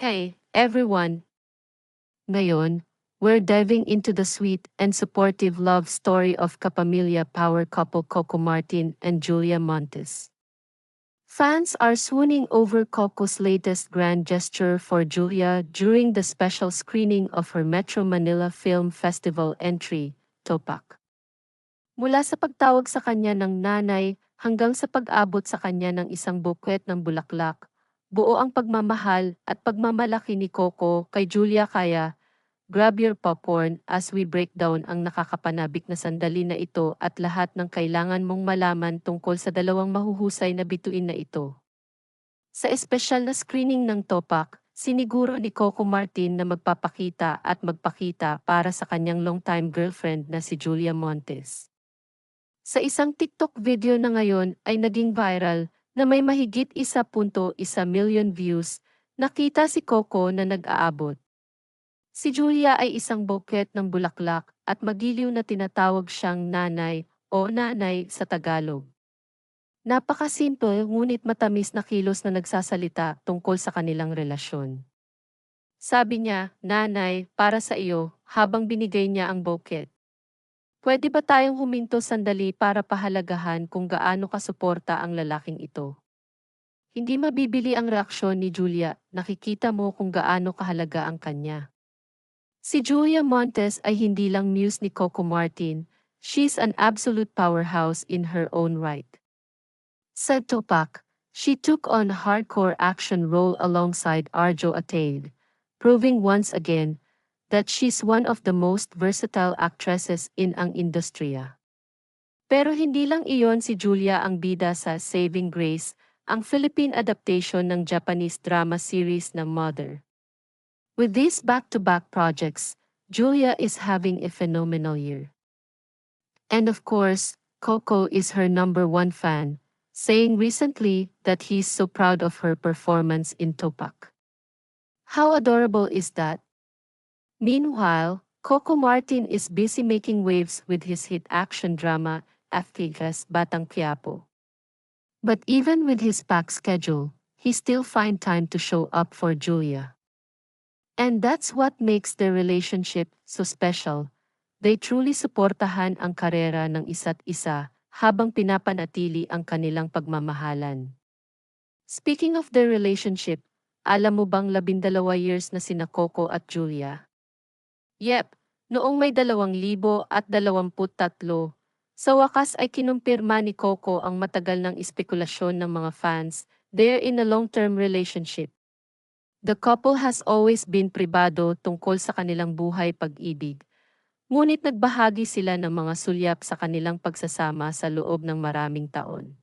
Hey, everyone! Ngayon, we're diving into the sweet and supportive love story of Kapamilya power couple Coco Martin and Julia Montes. Fans are swooning over Coco's latest grand gesture for Julia during the special screening of her Metro Manila Film Festival entry, Topak. Mula sa pagtawag sa kanya ng nanay hanggang sa pag-abot sa kanya ng isang bukwet ng bulaklak, buo ang pagmamahal at pagmamalaki ni Coco kay Julia kaya, grab your popcorn as we break down ang nakakapanabik na sandali na ito at lahat ng kailangan mong malaman tungkol sa dalawang mahuhusay na bituin na ito. Sa espesyal na screening ng Topak, siniguro ni Coco Martin na magpapakita at magpakita para sa kanyang longtime girlfriend na si Julia Montes. Sa isang TikTok video na ngayon ay naging viral na may mahigit 1.1 million views, nakita si Coco na nag-aabot. Si Julia ay isang bouquet ng bulaklak at magiliw na tinatawag siyang nanay o nanay sa Tagalog. Napakasimple ngunit matamis na kilos na nagsasalita tungkol sa kanilang relasyon. Sabi niya, nanay, para sa iyo, habang binigay niya ang bouquet. Pwede ba tayong huminto sandali para pahalagahan kung gaano kasuporta ang lalaking ito? Hindi mabibili ang reaksyon ni Julia, nakikita mo kung gaano kahalaga ang kanya. Si Julia Montes ay hindi lang muse ni Coco Martin, she's an absolute powerhouse in her own right. Said Topak, she took on hardcore action role alongside Arjo Atade, proving once again that she's one of the most versatile actresses in ang industriya. Pero hindi lang iyon si Julia ang bida sa Saving Grace, ang Philippine adaptation ng Japanese drama series na Mother. With these back-to-back projects, Julia is having a phenomenal year. And of course, Coco is her number one fan, saying recently that he's so proud of her performance in Topak. How adorable is that? Meanwhile, Coco Martin is busy making waves with his hit action drama, Aftigas Batang Quiapo. But even with his packed schedule, he still find time to show up for Julia. And that's what makes their relationship so special. They truly suportahan ang karera ng isa't isa habang pinapanatili ang kanilang pagmamahalan. Speaking of their relationship, alam mo bang labindalawa years na sina Coco at Julia? Yep, noong may 2023, sa wakas ay kinumpirma ni Coco ang matagal ng espekulasyon ng mga fans, they're in a long-term relationship. The couple has always been pribado tungkol sa kanilang buhay pag-ibig. Ngunit nagbahagi sila ng mga sulyap sa kanilang pagsasama sa loob ng maraming taon.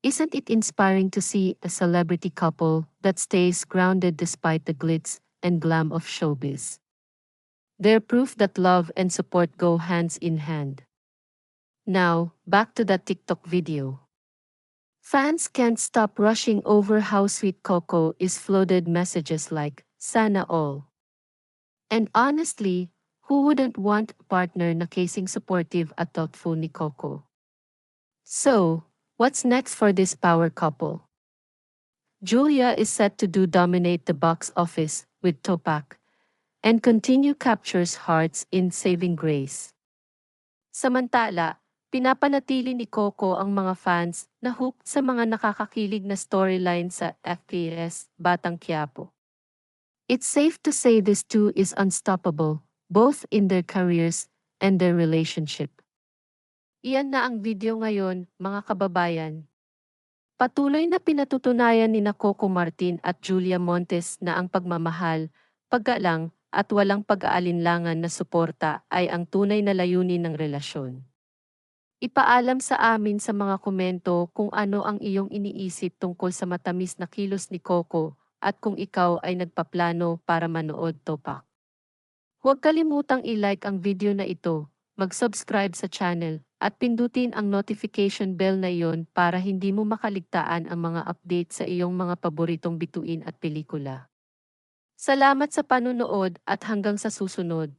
Isn't it inspiring to see a celebrity couple that stays grounded despite the glitz and glam of showbiz? They're proof that love and support go hands in hand. Now, back to that TikTok video. Fans can't stop rushing over how sweet Coco is flooded messages like, Sana all. And honestly, who wouldn't want a partner na casing supportive at thoughtful ni Coco? So, what's next for this power couple? Julia is set to do dominate the box office with Topak, and continue captures hearts in saving grace. Samantala, pinapanatili ni Coco ang mga fans na hooked sa mga nakakakilig na storyline sa FPS Batang Quiapo. It's safe to say this two is unstoppable, both in their careers and their relationship. Iyan na ang video ngayon, mga kababayan. Patuloy na pinatutunayan ni na Coco Martin at Julia Montes na ang pagmamahal, paggalang, at walang pag-aalinlangan na suporta ay ang tunay na layunin ng relasyon. Ipaalam sa amin sa mga komento kung ano ang iyong iniisip tungkol sa matamis na kilos ni Coco at kung ikaw ay nagpaplano para manood topak. Huwag kalimutang i-like ang video na ito, mag-subscribe sa channel, at pindutin ang notification bell na iyon para hindi mo makaligtaan ang mga update sa iyong mga paboritong bituin at pelikula. Salamat sa panunood at hanggang sa susunod.